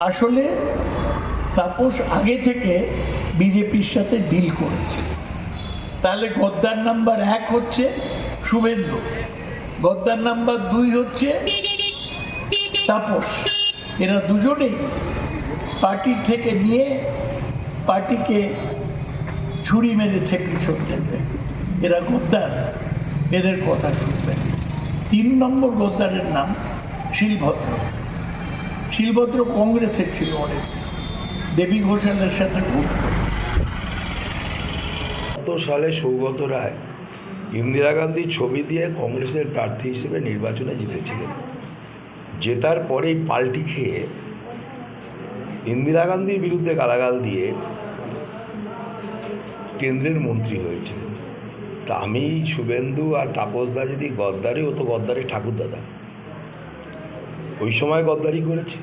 আসলে তাপস আগে থেকে বিজেপির সাথে ডিল করেছে। তাহলে গদ্দার নাম্বার এক হচ্ছে শুভেন্দু, গদ্দার নাম্বার দুই হচ্ছে তাপস। এরা দুজনেই পার্টি থেকে নিয়ে পার্টিকে ছুরি মেরেছে পিছন থেকে এরা গদ্দার, এদের কথা শুনবেন। তিন নম্বর গদ্দারের নাম শিলভদ্র। শিলভদ্র কংগ্রেসের ছিল অনেক। দেবী ঘোষালের সাথে গত সালে সৌগত রায় ইন্দিরা গান্ধীর ছবি দিয়ে কংগ্রেসের প্রার্থী হিসেবে নির্বাচনে জিতেছিলেন। জেতার পরেই পাল্টি খেয়ে ইন্দিরা গান্ধীর বিরুদ্ধে গালাগাল দিয়ে কেন্দ্রের মন্ত্রী হয়েছিলেন। তা আমি, শুভেন্দু আর তাপসদা যদি গদ্দারি, ও তো গদ্দারি ঠাকুরদাদা। ওই সময় গদ্দারি করেছে।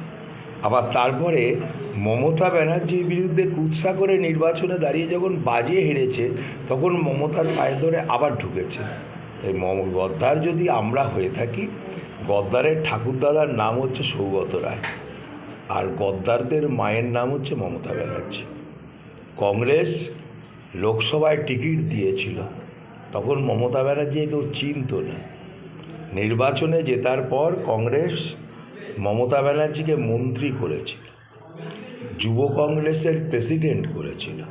আবার তারপরে মমতা ব্যানার্জির বিরুদ্ধে কুৎসা করে নির্বাচনে দাঁড়িয়ে যখন বাজিয়ে হেরেছে, তখন মমতার পায়ে ধরে আবার ঢুকেছে। তাই মম, গদ্দার যদি আমরা হয়ে থাকি, গদ্দারের ঠাকুরদাদার নাম হচ্ছে সৌগত রায়। আর গদ্দারদের মায়ের নাম হচ্ছে মমতা ব্যানার্জি। কংগ্রেস লোকসভায় টিকিট দিয়েছিল। তখন মমতা ব্যানার্জি কেউ চিনত না। নির্বাচনে জেতার পর কংগ্রেস মমতা ব্যানার্জিকে মন্ত্রী করেছিল, যুব কংগ্রেসের প্রেসিডেন্ট করেছিল,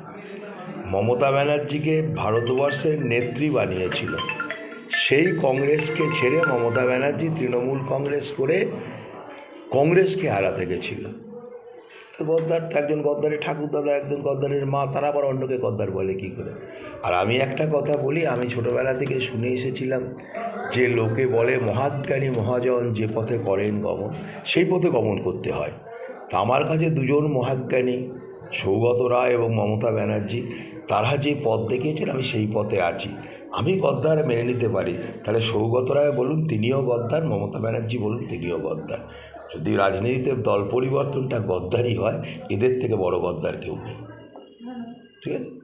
মমতা ব্যানার্জিকে ভারতবর্ষের নেত্রী বানিয়েছিল। সেই কংগ্রেসকে ছেড়ে মমতা ব্যানার্জি তৃণমূল কংগ্রেস করে কংগ্রেসকে হারাতে গেছিল। গদ্দার, একজন গদ্দারের ঠাকুরদাদা, একজন গদ্দারের মা, তারা আবার অন্যকে গদ্দার বলে কী করে? আর আমি একটা কথা বলি, আমি ছোটোবেলা থেকে শুনে এসেছিলাম যে লোকে বলে, মহাজ্ঞানী মহাজন যে পথে করেন গমন, সেই পথে গমন করতে হয়। তা আমার কাছে দুজন মহাজ্ঞানী, সৌগত রায় এবং মমতা ব্যানার্জি, তারা যে পথ দেখিয়েছেন, আমি সেই পথে আছি। আমি গদ্দার মেনে নিতে পারি। তাহলে সৌগত রায় বলুন, তিনিও গদ্দার, মমতা ব্যানার্জি বলুন, তিনিও গদ্দার। যদি রাজনীতিতে দল পরিবর্তনটা গদ্দারই হয় এদের থেকে বড় গদ্দার কেউ নেই। ঠিক আছে?